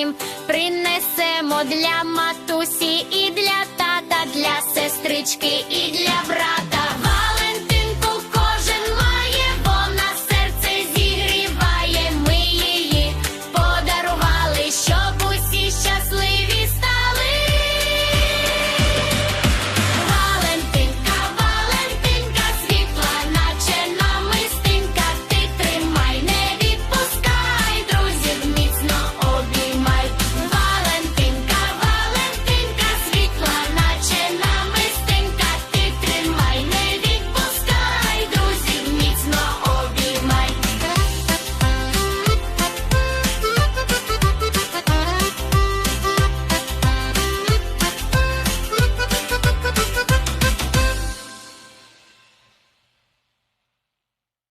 всім принесемо для матусі і для тата, для сестрички, і для брата.